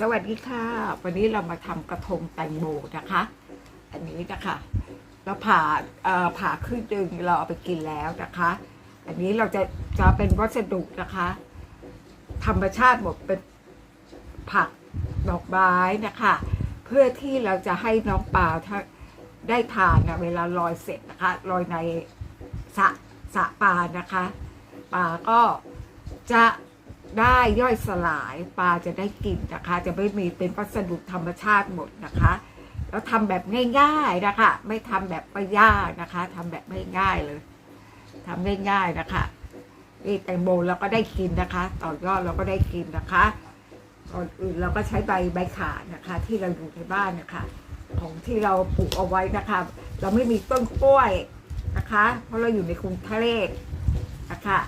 สวัสดีค่ะ วันนี้เรามาทำกระทงแตงโมนะคะ อันนี้นะคะเราผ่าเอ่อผ่าครึ่งดึงเราเอาไปกินแล้วนะคะ อันนี้เราจะจะเป็นวัสดุนะคะ ธรรมชาติหมดเป็นผักดอกไม้นะคะ เพื่อที่เราจะให้น้องปลาถ้าได้ทานนะเวลาลอยเสร็จนะคะลอยในสระสระปลานะคะปลาก็จะ ได้ย่อยสลายปลาจะได้กินนะคะ จะไม่มีเป็นวัสดุธรรมชาติหมดนะคะ แล้วทำแบบง่าย ๆนะคะ ไม่ทำแบบประยากนะคะทำแบบง่ายๆเลยทำง่ายๆนะคะนี่แตงโมเราก็ได้กินนะคะ ต่อยอดเราก็ได้กินนะคะก่อนอื่นเราก็ใช้ใบใบขานะคะ ที่เราอยู่ในบ้านนะคะ ของที่เราปลูกเอาไว้นะคะ เราไม่มีต้นกล้วยนะคะ เพราะเราอยู่ในกรุงเทพนะคะ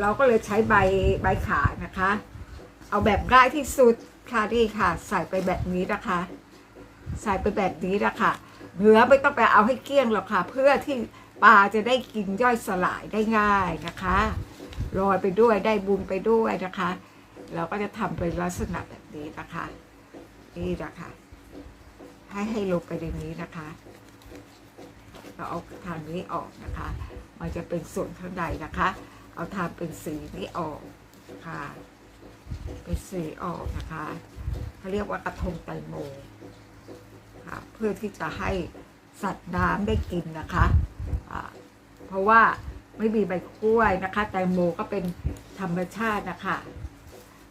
เราก็เลยใช้ใบใบขานะคะ เอาแบบง่ายที่สุดค่ะนี่ค่ะ ใส่ไปแบบนี้นะคะ ใส่ไปแบบนี้นะคะเนื้อไม่ต้องไปเอาให้เกลี้ยงหรอกค่ะ เพื่อที่ปลาจะได้กินย่อยสลายได้ง่ายนะคะโรยไปด้วยได้บุญไปด้วยนะคะ เราก็จะทำเป็นลักษณะแบบนี้นะคะนี่นะคะ ให้ให้ลงไปในนี้นะคะ เราเอาทางนี้ออกนะคะ มันจะเป็นส่วนข้างในนะคะ เอาทำเป็นสีนี้ออกค่ะเป็นสีออกนะคะเขาเรียกว่ากระทงแตโมค่ะเพื่อที่จะให้สัตว์น้ำได้กินนะคะอ่าเพราะว่าไม่มีใบกล้วยนะคะแตโมก็เป็นธรรมชาตินะคะ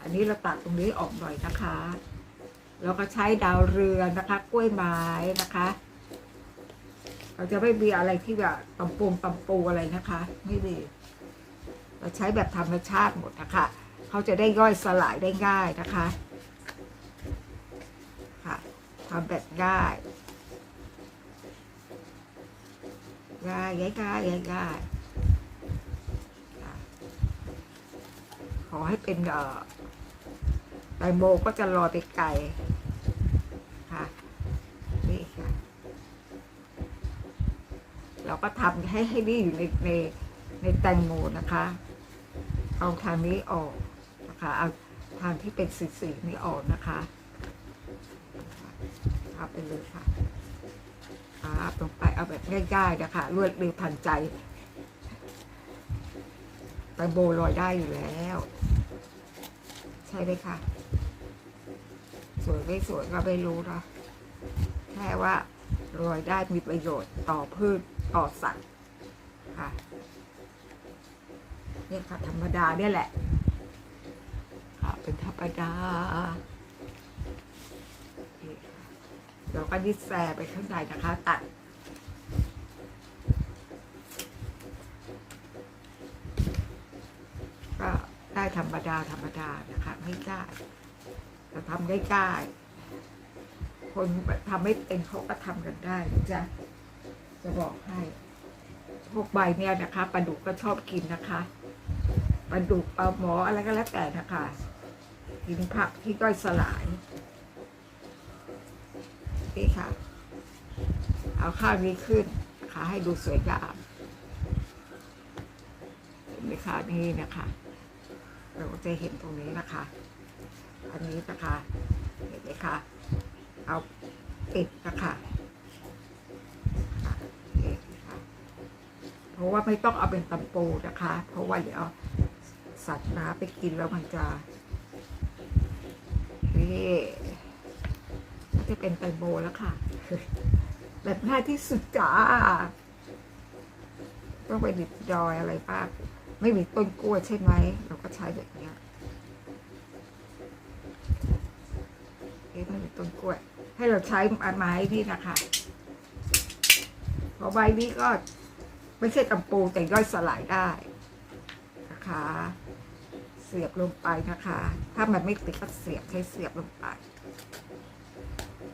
อันนี้เราตัดตรงนี้ออกหน่อยนะคะเราก็ใช้ดาวเรืองนะคะ กล้วยไม้นะคะ เราจะไม่มีอะไรที่แบบตำปูตำปูอะไรนะคะ ไม่มี เราใช้แบบธรรมชาติหมดนะคะเขาจะได้ย่อยสลายได้ง่ายนะคะค่ะทำแบบง่ายง่ายง่ายง่ายง่ายง่ายขอให้เป็นเอ่อแตงโมก็จะลอยไปไกลค่ะนี่ค่ะ เราก็ทำให้ให้นี่อยู่ในในในแตงโมนะคะ เอาทางนี้ออกนะคะเอาทางที่เป็นสีๆนี้ออกนะคะเอาไปเลยค่ะครับลงไปเอาแบบง่ายๆนะคะรวดเร็วทันใจแตงโมลอยได้อยู่แล้ว ใช่ไหมคะสวยไม่สวยก็ไม่รู้นะแค่ว่าลอยได้มีประโยชน์ต่อพืชต่อสัตว์ค่ะ เนี่ยค่ะ ธรรมดาเนี่ยแหละค่ะเป็นธรรมดาเราก็ดิดแซไปข้างในนะคะ ตัดก็ได้ธรรมดาธรรมดานะคะไม่ได้แต่ทำได้ง่ายๆคนทำไม่เป็นเขาก็ทำกันได้จะจะบอกให้พวกใบเนี่ยนะคะปลาดุกก็ชอบกินนะคะ ปลาดุกปลาหมออะไรก็แล้วแต่นะคะกินผักที่ย่อยสลายนี่ค่ะ เอาข้าวนี้ขึ้นค่ะให้ดูสวยงามเห็นไหมคะนี่นะคะ เราจะเห็นตรงนี้นะคะ อันนี้นะคะเห็นไหมคะเอาปิดนะคะค่ะนี่ค่ะเพราะว่าไม่ต้องเอาเป็นตำปูนะคะ เพราะว่าเดี๋ยว สัตว์น้ำไปกินแล้วมันจะนี่จะเป็นแตงโมแล้วค่ะ แบบง่ายที่สุดจ้าต้องไปดิบดอยอะไรบ้างไม่มีต้นกล้วยใช่ไหม เราก็ใช้แบบนี้เอ๊ะไม่มีต้นกล้วย ให้เราใช้ไม้นี่นะคะเพราะใบนี้ก็ไม่ใช่ตำปูแต่ย่อยสลายได้นะคะ เสียบลงไปนะคะ ถ้ามันไม่ติดก็เสียบใช้เสียบลงไป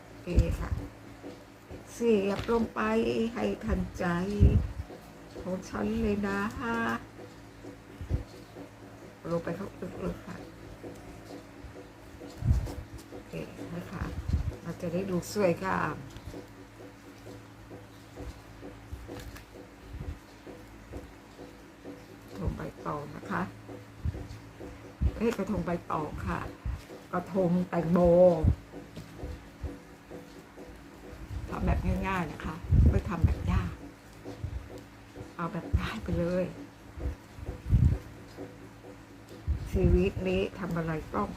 โอเคค่ะ เสียบลงไปให้ทันใจของฉันเลยนะลงไปเขาอึกๆค่ะโอเคนะคะเราจะได้ดูสวยงามกระทงใบตองนะคะ เอ้ยกระทงใบตองค่ะ กระทงแตงโมทำแบบง่ายๆนะคะ ไม่ทำแบบยาก เอาแบบง่ายไปเลย ชีวิตนี้ทำอะไรต้อง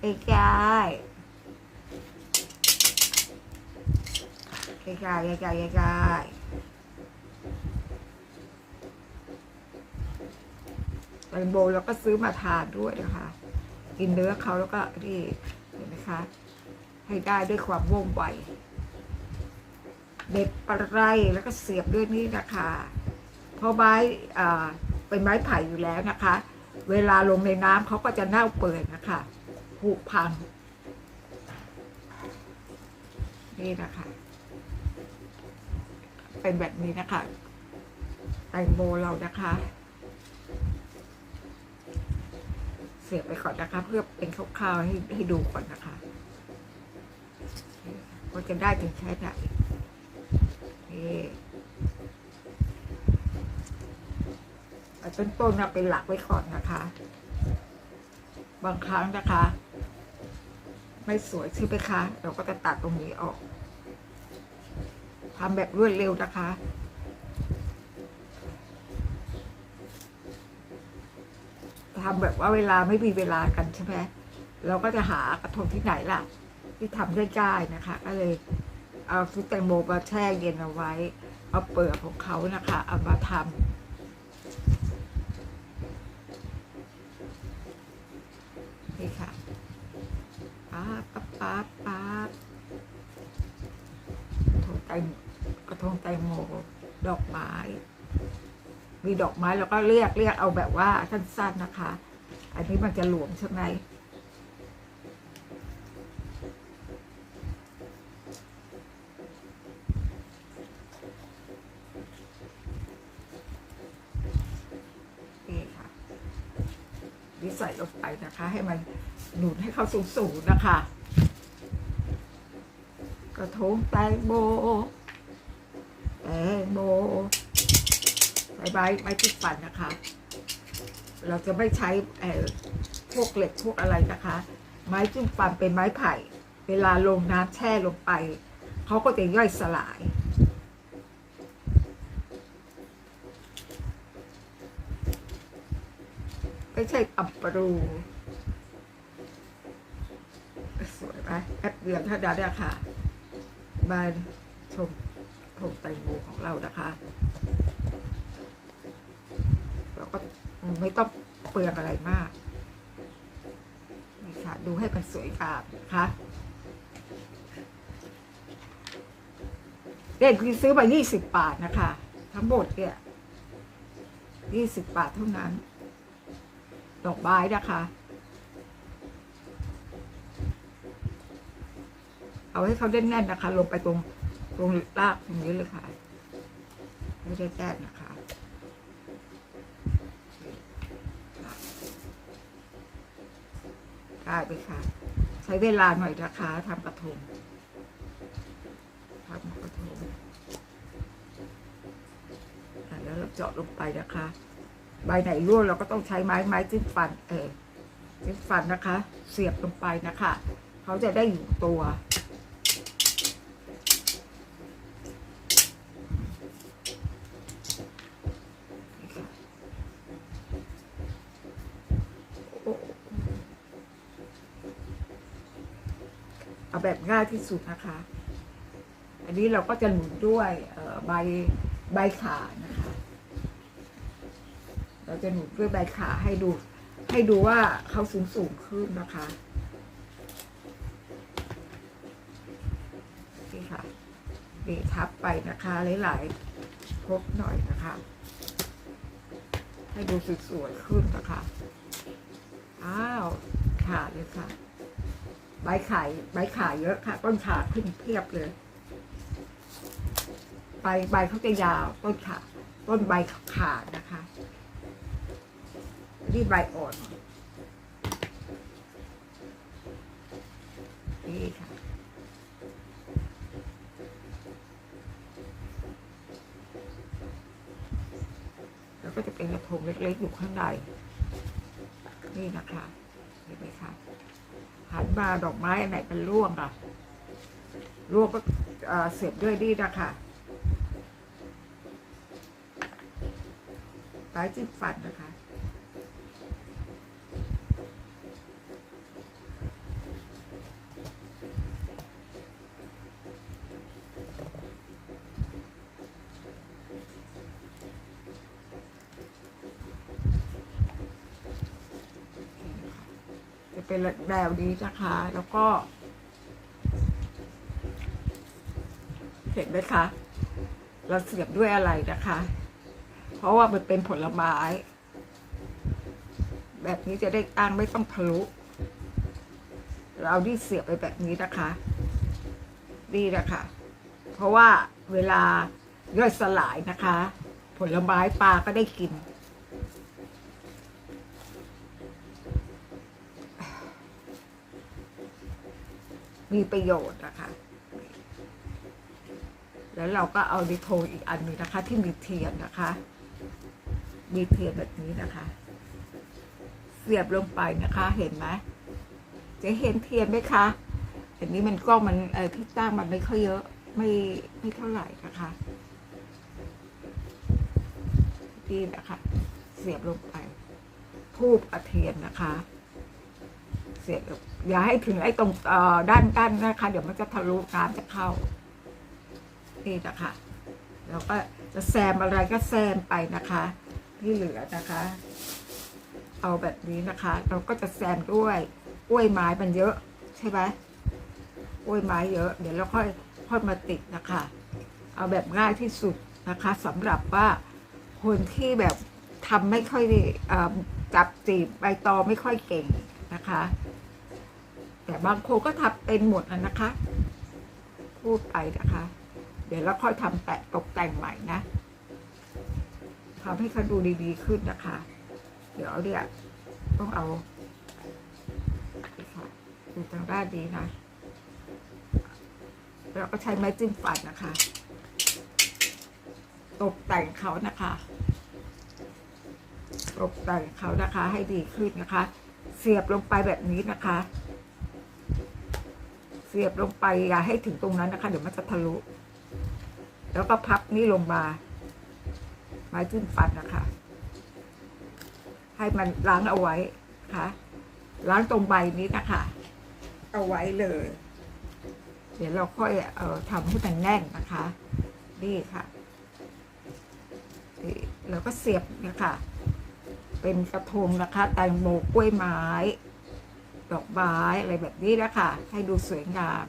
ไอ้กายไอ้กายไอ้กายไอ้กาย ตงโมเราก็ซื้อมาทานด้วยนะคะ กินเนื้อเขาแล้วก็นี่เห็นไหมคะให้ได้ด้วยความว่องไวเด็ดปลาไรแล้วก็เสียบด้วยนี่นะคะเพราะไม้เป็นไม้ไผ่อยู่แล้วนะคะ เวลาลงในน้ำเขาก็จะเน่าเปื่อยนะคะผุพัง นี่นะคะ เป็นแบบนี้นะคะ แตงโมเรานะคะ เสียบไปก่อนนะคะ เพื่อเป็นคร่าวๆให้ให้ดูก่อนนะคะว่าจะได้ถึงใช้ไหนนี่เอาต้นต้นๆนะเป็นหลักไว้ก่อนนะคะ บางครั้งนะคะ ไม่สวยใช่ไหมคะ เราก็จะตัดตรงนี้ออกทำแบบรวดเร็วนะคะ ทำแบบว่าเวลาไม่มีเวลากันใช่ไหมเราก็จะหากระทงที่ไหนล่ะ ที่ทำได้ง่ายนะคะ ก็เลยเอาซุปแตงโมมาแช่เย็นเอาไว้ เอาเปลือกของเขานะคะ เอามาทำนี่ค่ะป๊าป๊าป๊าป๊ากระทงแตงกระทงแตงโมดอกไม้ มีดอกไม้แล้วก็เรียกเรียกเอาแบบว่าสั้นๆนะคะ อันนี้มันจะหลวมใช่ไหมนี่ค่ะนี่ใส่ลงไปนะคะ ให้มันหนุนให้เขาสูงๆนะคะ กระทงแตงโมแตงโม ใช้ใบไม้จิ้มฟันนะคะ เราจะไม่ใช้พวกเหล็กพวกอะไรนะคะ ไม้จิ้มฟันเป็นไม้ไผ่ เวลาลงน้ำแช่ลงไปเขาก็จะย่อยสลายไม่ใช่อัปปรูสวยไหมแอปเดียวถ้าดาได้ค่ะบาชมชมแตงโมของเรานะคะเราก็ ไม่ต้องเปลืองอะไรมากนี่ค่ะดูให้มันสวยงามนะคะเด็กคือซื้อมา20 บาทนะคะ ทั้งหมดเนี่ย20 บาทเท่านั้น ดอกไม้นะคะ เอาให้เขาแน่นๆนะคะ ลงไปตรงตรงรากตรงนี้เลยค่ะ ไม่ได้แก้นะคะ ได้ไปค่ะ ใช้เวลาหน่อยนะคะทำกระทงทำกระทงอะแล้วเราเจาะลงไปนะคะ ใบไหนร่วงเราก็ต้องใช้ไม้ไม้จิ้มฟันเออจิ้มฟันนะคะ เสียบลงไปนะคะ เขาจะได้อยู่ตัว นี่ค่ะโอ้ เอาแบบง่ายที่สุดนะคะ อันนี้เราก็จะหนุนด้วยใบใบขานะคะ เราจะหนุนด้วยใบขาให้ดู ให้ดูว่าเขาสูงสูงขึ้นนะคะนี่ค่ะนี่ทับไปนะคะหลายๆพบหน่อยนะคะ ให้ดูสวยๆขึ้นนะคะ อ้าวขาดเลยค่ะ ใบขายใบขาเยอะค่ะ ต้นขาขึ้นเพียบเลย ใบใบเขาจะยาวต้นขาต้นใบขาดนะคะนี่ใบอ่อนนี่ค่ะแล้วก็จะเป็นกระทงเล็กๆอยู่ข้างในนี่นะคะเห็นไหมคะ หันมาดอกไม้อันไหนเป็นร่วงอะร่วงก็เสียบด้วยดีนะคะสายจิ้มฟันนะคะ แบบนี้นะคะ แล้วก็เห็นไหมคะ เราเสียบด้วยอะไรนะคะ เพราะว่ามันเป็นผลไม้ แบบนี้จะได้ตั้งไม่ต้องทะลุ เราเอาที่เสียบไปแบบนี้นะคะดีนะคะ เพราะว่าเวลาย่อยสลายนะคะ ผลไม้ปลาก็ได้กิน มีประโยชน์นะคะแล้วเราก็เอาดิโทอีกอันหนึงนะคะ ที่มีเทียนนะคะ มีเทียนแบบนี้นะคะ เสียบลงไปนะคะ เห็นไหมจะเห็นเทียนไหมคะอันนี้มันกล้องมันเออที่ตั้งมันไม่ค่อยเยอะ ไม่ไม่เท่าไหร่นะคะนี่นะคะ เสียบลงไปทูบกับเทียนนะคะ สียอย่าให้ถึงไอ้ตรงด้านด้านนะคะ เดี๋ยวมันจะทะลุน้ำจะเข้า นี่นะคะแล้วก็จะแซมอะไรก็แซมไปนะคะ ที่เหลือนะคะ เอาแบบนี้นะคะ เราก็จะแซมด้วยกล้วยไม้มันเยอะ ใช่ไหมกล้วยไม้เยอะ เดี๋ยวเราค่อยค่อยมาติดนะคะ เอาแบบง่ายที่สุดนะคะสำหรับว่าคนที่แบบทำไม่ค่อยอจับจีบใบตองไม่ค่อยเก่งนะคะ แต่บางคนก็ทำเป็นหมดนะคะ พูดไปนะคะ เดี๋ยวเราค่อยทำแปะตกแต่งใหม่นะทำให้เขาดูดีๆขึ้นนะคะ เดี๋ยวเนี่ยต้องเอาดูทางด้านนี้นะแล้วก็ใช้ไม้จิ้มฟันนะคะ ตกแต่งเขานะคะ ตกแต่งเขานะคะให้ดีขึ้นนะคะ เสียบลงไปแบบนี้นะคะ สียบลงไปอย่าให้ถึงตรงนั้นนะคะ เดี๋ยวมันจะทะลุ แล้วก็พับนี่ลงมา ไม้จิ้มฟันนะคะ ให้มันล้างเอาไว้นะคะล้างตรงใบนี้นะคะ เอาไว้เลย เดี๋ยวเราค่อยเอ่อทำให้มันแน่นนะคะ นี่ค่ะแล้วก็เสียบนี่ยค่ะเป็นกระทงนะคะแตงโมกล้วยไม้ ดอกไม้อะไรแบบนี้นะคะให้ดูสวยงาม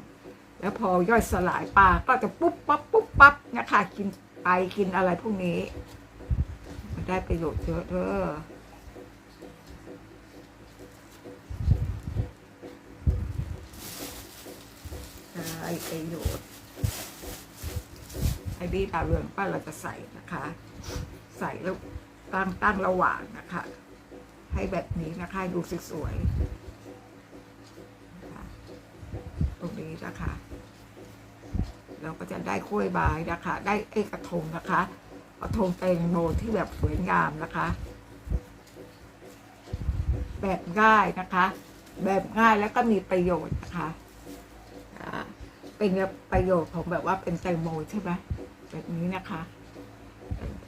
แล้วพอย่อยสลายปลาก็จะปุ๊บปั๊บปุ๊บปั๊บนะคะกินไปกินอะไรพวกนี้มันได้ประโยชน์เยอะเด้อได้ประโยชน์ไอ้ดีดาเรืองป้าเราจะใส่นะคะ ใส่แล้วตั้งตั้งระหว่างนะคะ ให้แบบนี้นะคะดูสวยๆ นี้นะคะ เราก็จะได้กล้วยบายนะคะ ได้ไอ้กระทงนะคะกระทงแตงโมที่แบบสวยงามนะคะ แบบง่ายนะคะ แบบง่ายแล้วก็มีประโยชน์นะคะเป็นประโยชน์ของแบบว่าเป็นแตงโมใช่ไหมแบบนี้นะคะแตงโม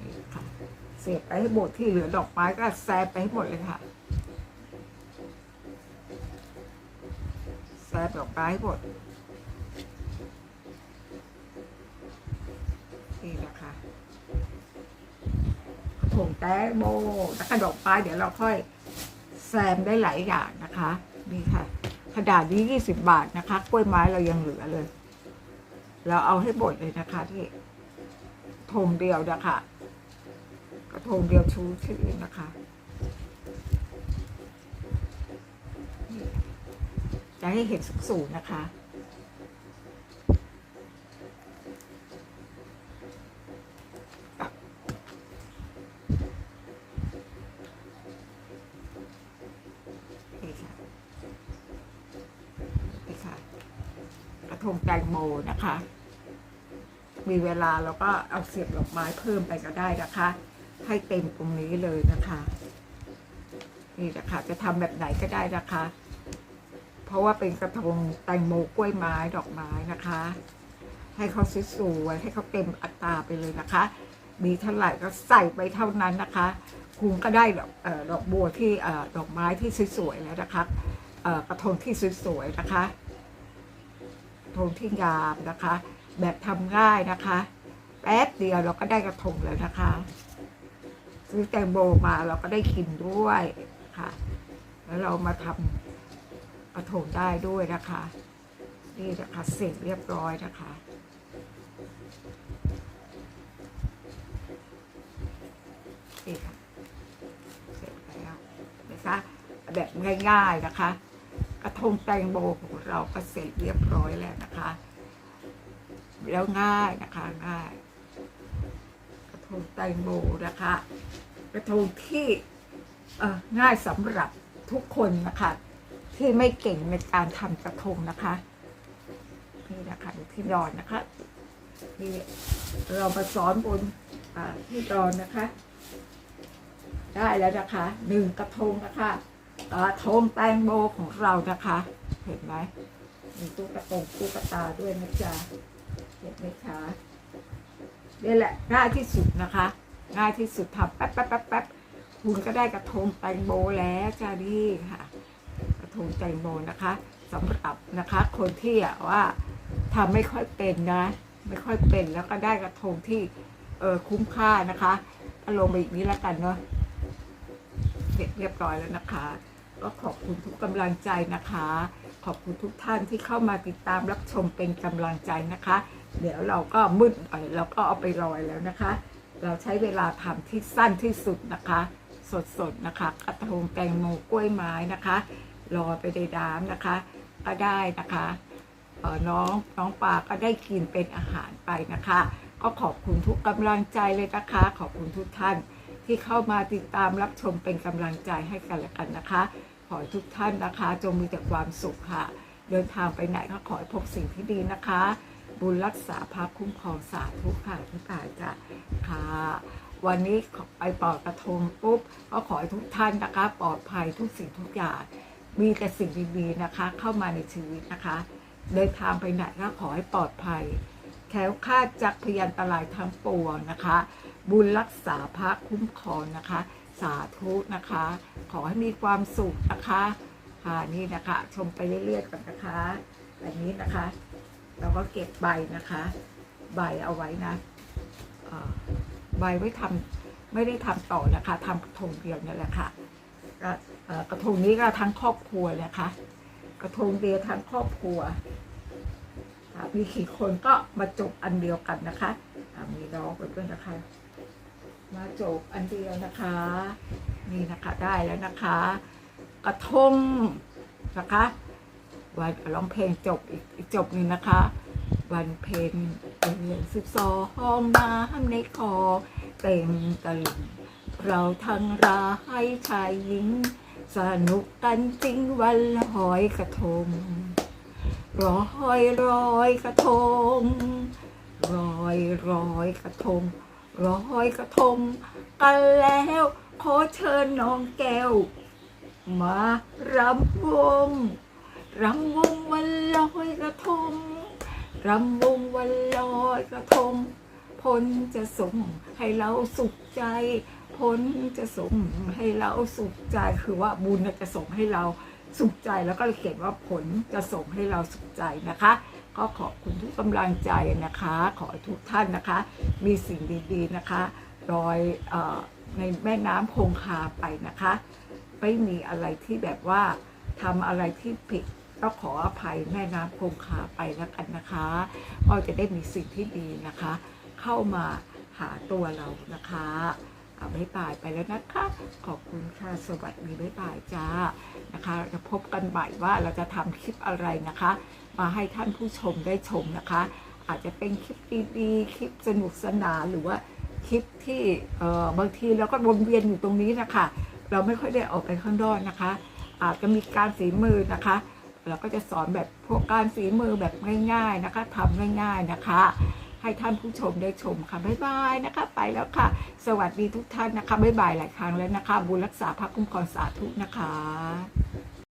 นี่ค่ะ เสียบไปให้หมดที่เหลือดอกไม้ก็แซมไปให้หมดเลยค่ะแซมดอกไม้ให้หมดนี่นะคะผงแตงโมแล้วก็ดอกไม้เดี๋ยวเราค่อยแซมได้หลายอย่างนะคะนี่ค่ะกระดาษนี้ยี่สิบบาทนะคะ กล้วยไม้เรายังเหลือเลย เราเอาให้หมดเลยนะคะที่ธงเดียวนะคะ กระทงเดียวชูชื่อนะคะจะให้เห็นสูงๆนะคะนี่ค่ะค่ะกระทงแตงโมนะคะ มีเวลาเราก็เอาเสียบดอกไม้เพิ่มไปก็ได้นะคะ ให้เต็มตรงนี้เลยนะคะ นี่นะคะจะทำแบบไหนก็ได้นะคะ เพราะว่าเป็นกระทงแตงโมกล้วยไม้ดอกไม้นะคะ ให้เขาสวยๆให้เขาเต็มอัตราไปเลยนะคะ มีเท่าไหร่ก็ใส่ไปเท่านั้นนะคะคุณก็ได้ดอกดอกบัวที่ดอกไม้ที่สวยๆแล้วนะคะกระทงที่สวยๆนะคะกระทงที่งามนะคะ แบบทำง่ายนะคะ แป๊บเดียวเราก็ได้กระทงแล้วนะคะ ซื้อแตงโมมาเราก็ได้กินด้วยค่ะ แล้วเรามาทำกระทงได้ด้วยนะคะ นี่นะคะเสร็จเรียบร้อยนะคะนี่ค่ะเสร็จแล้วนะคะแบบง่าย ๆนะคะ กระทงแตงโมของเราก็เสร็จเรียบร้อยแล้วนะคะ แล้วง่ายนะคะง่ายกระทงแตงโมนะคะ กระทงที่ง่ายสำหรับทุกคนนะคะ ที่ไม่เก่งในการทำกระทงนะคะนี่นะคะที่ดอนนะคะที่เรามาสอนบนที่ดอนนะคะ ได้แล้วนะคะหนึ่งกระทงนะคะกระทงแตงโมของเรานะคะ เห็นไหมมีตุ๊กตาตุ๊กตาด้วยนะจ๊ะเห็นไหมคะนี่แหละง่ายที่สุดนะคะ ง่ายที่สุดทำแป๊บแป๊บแป๊บแป๊บคุณก็ได้กระทงแตงโมแล้วจ้านี่ค่ะ กระทงแตงโมนะคะสำหรับนะคะ คนที่ว่าทำไม่ค่อยเป็นนะ ไม่ค่อยเป็นแล้วก็ได้กระทงที่เออคุ้มค่านะคะก็ลงไปอีกนี้แล้วกันเนาะเสร็จเรียบร้อยแล้วนะคะ ก็ขอบคุณทุกกำลังใจนะคะ ขอบคุณทุกท่านที่เข้ามาติดตามรับชมเป็นกำลังใจนะคะ เดี๋ยวเราก็มืดหน่อยเราก็เอาไปลอยแล้วนะคะ เราใช้เวลาทำที่สั้นที่สุดนะคะ สดๆนะคะกระทงแตงโมกล้วยไม้นะคะลอยไปในน้ำนะคะ ก็ได้นะคะน้องน้องปลาก็ได้กินเป็นอาหารไปนะคะ ก็ขอบคุณทุกกำลังใจเลยนะคะ ขอบคุณทุกท่านที่เข้ามาติดตามรับชมเป็นกำลังใจให้กันและกันนะคะ ขอทุกท่านนะคะ จงมีแต่ความสุขค่ะ เดินทางไปไหนก็ขอให้พบสิ่งที่ดีนะคะ บุญรักษาพาคุ้มครองสาธุค่ะทุกท่านจ้ะค่ะ วันนี้ไปปลอดกระทงปุ๊บก็ขอให้ทุกท่านนะคะ ปลอดภัยทุกสิ่งทุกอย่าง มีแต่สิ่งดีๆนะคะ เข้ามาในชีวิตนะคะ เดินทางไปไหนก็ขอให้ปลอดภัยแคล้วคาดจากพยันตรายทั้งปวงนะคะ บุญรักษาพระคุ้มครองนะคะ สาธุนะคะ ขอให้มีความสุขนะคะค่ะนี่นะคะ ชมไปเรื่อยๆก่อนนะคะอันนี้นะคะ เราก็เก็บใบนะคะ ใบเอาไว้นะใบไว้ทำไม่ได้ทำต่อนะคะทำกระทงเดียวนี่แหละค่ะก็เอ่อกระทงนี้ก็ทั้งครอบครัวเลยค่ะ กระทงเดียวทั้งครอบครัวมีกี่คนก็มาจบอันเดียวกันนะคะอะมีน้องไปด้วยนะคะ มาจบอันเดียวนะคะ นี่นะคะได้แล้วนะคะ กระทงนะคะ วันร้องเพลงจบอีกจบหนึ่งนะคะ วันเพลงเดือนสิบสองห้องน้ำในคอเต็มตลิ่งเราทั้งรายชายหญิง สนุกกันจริงวันลอยกระทงรอยรอยกระทงรอยรอยกระทงรอยกระทงกันแล้วขอเชิญน้องแก้ว มารำวง รำวงวันลอยกระทงรำวงวันลอยกระทงผลจะส่งให้เราสุขใจผลจะส่งให้เราสุขใจคือว่าบุญจะส่งให้เราสุขใจแล้วก็เขียนว่าผลจะส่งให้เราสุขใจนะคะ ก็ขอบคุณทุกกำลังใจนะคะ ขอทุกท่านนะคะ มีสิ่งดีๆนะคะลอยเออในแม่น้ำคงคาไปนะคะ ไม่มีอะไรที่แบบว่าทำอะไรที่ผิด ก็ขออภัยแม่น้ำคงคาไปแล้วกันนะคะก็จะได้มีสิ่งที่ดีนะคะ เข้ามาหาตัวเรานะคะเอาบ๊ายบายไปแล้วนะคะ ขอบคุณค่ะ สวัสดีบ๊ายบายจ้านะคะจะพบกันใหม่ว่าเราจะทำคลิปอะไรนะคะ มาให้ท่านผู้ชมได้ชมนะคะ อาจจะเป็นคลิปดีๆ คลิปสนุกสนานหรือว่าคลิปที่เอ่อบางทีเราก็วนเวียนอยู่ตรงนี้นะคะ เราไม่ค่อยได้ออกไปข้างนอกนะคะ อาจจะมีการฝีมือนะคะ เราก็จะสอนแบบพวกการฝีมือแบบง่าย ๆนะคะทำง่าย ๆนะคะ ให้ท่านผู้ชมได้ชมค่ะบ๊ายบายนะคะ ไปแล้วค่ะ สวัสดีทุกท่านนะคะบ๊ายบายหลายครั้งแล้วนะคะ บุญรักษาพระคุ้มครองสาธุนะคะ